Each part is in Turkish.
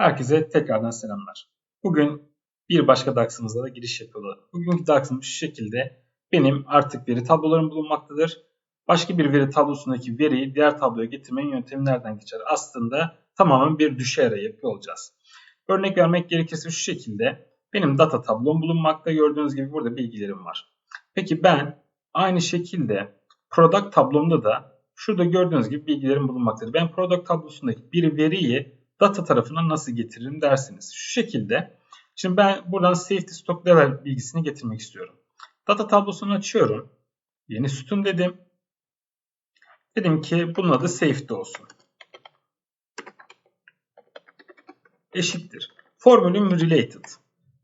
Herkese tekrardan selamlar. Bugün bir başka DAX'ımıza da giriş yapıyorlar. Bugünkü DAX'ım şu şekilde benim artık veri tablolarım bulunmaktadır. Başka bir veri tablosundaki veriyi diğer tabloya getirmenin yöntemi nereden geçer? Aslında tamamen bir düşey array yapıyor olacağız. Örnek vermek gerekirse şu şekilde benim data tablom bulunmakta. Gördüğünüz gibi burada bilgilerim var. Peki ben aynı şekilde product tablomda da şurada gördüğünüz gibi bilgilerim bulunmaktadır. Ben product tablosundaki bir veriyi data tarafına nasıl getiririm dersiniz. Şu şekilde. Şimdi ben buradan safety stock level bilgisini getirmek istiyorum. Data tablosunu açıyorum. Yeni sütun dedim. Dedim ki bunun adı safety olsun. Eşittir. Formülüm related.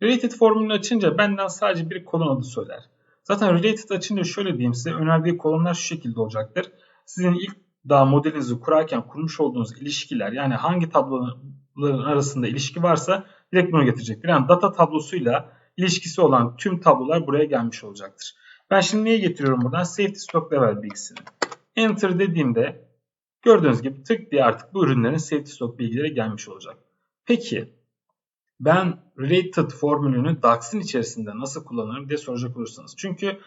Related formülünü açınca benden sadece bir kolon adı söyler. Zaten related açınca şöyle diyeyim size önerdiği kolonlar şu şekilde olacaktır. Sizin ilk daha modelinizi kurarken kurmuş olduğunuz ilişkiler yani hangi tabloların arasında ilişki varsa direkt bunu getirecektir. Yani data tablosuyla ilişkisi olan tüm tablolar buraya gelmiş olacaktır. Ben şimdi niye getiriyorum buradan? Safety Stock Level bilgisini. Enter dediğimde gördüğünüz gibi tık diye artık bu ürünlerin safety stock bilgileri gelmiş olacak. Peki ben related formülünü DAX'in içerisinde nasıl kullanırım diye soracak olursanız. Çünkü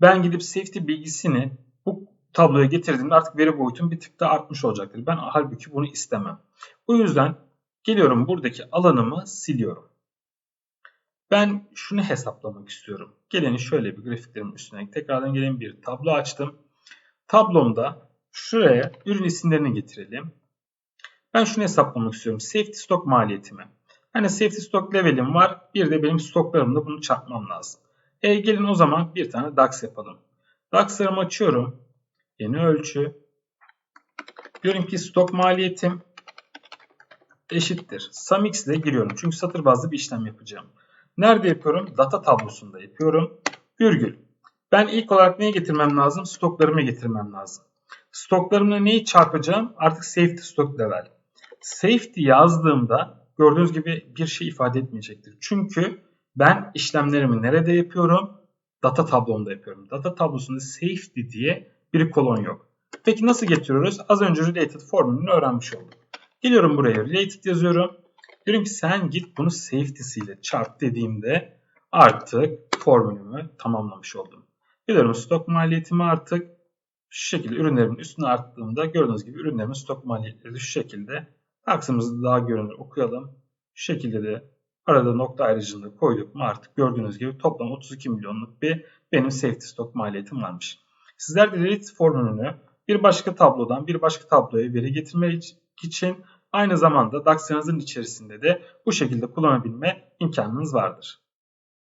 ben gidip safety bilgisini bu tabloya getirdiğimde artık veri boyutum bir tık daha artmış olacaktır. Ben halbuki bunu istemem. Bu yüzden geliyorum buradaki alanımı siliyorum. Ben şunu hesaplamak istiyorum. Geleni şöyle bir grafiklerimin üstüne tekrardan gelen bir tablo açtım. Tablomda şuraya ürün isimlerini getirelim. Ben şunu hesaplamak istiyorum. Safety stock maliyetimi. Hani safety stock level'im var. Bir de benim stoklarımda bunu çarpmam lazım. E gelin o zaman bir tane DAX yapalım. DAX'larımı açıyorum. Yeni ölçü. Diyorum ki stok maliyetim eşittir. SumX ile giriyorum. Çünkü satır bazlı bir işlem yapacağım. Nerede yapıyorum? Data tablosunda yapıyorum. Virgül. Ben ilk olarak neye getirmem lazım? Stoklarımı getirmem lazım. Stoklarımla neyi çarpacağım? Artık safety stock level. Safety yazdığımda gördüğünüz gibi bir şey ifade etmeyecektir. Çünkü ben işlemlerimi nerede yapıyorum? Data tablomda yapıyorum. Data tablosunda safety diye bir kolon yok. Peki nasıl getiriyoruz? Az önce related formülünü öğrenmiş olduk. Geliyorum buraya related yazıyorum. Diyorum ki sen git bunu safety'siyle çarp dediğimde artık formülümü tamamlamış oldum. Geliyorum stok maliyetimi artık şu şekilde ürünlerimin üstüne arttığımda gördüğünüz gibi ürünlerimin stok maliyetleri şu şekilde. Aksımızı daha görünür okuyalım. Şu şekilde de arada nokta ayrıcılığı koyduk mu artık gördüğünüz gibi toplam 32 milyonluk bir benim safety stok maliyetim varmış. Sizler de relate formülünü bir başka tablodan bir başka tabloya veri getirmek için aynı zamanda DAX içerisinde de bu şekilde kullanabilme imkanınız vardır.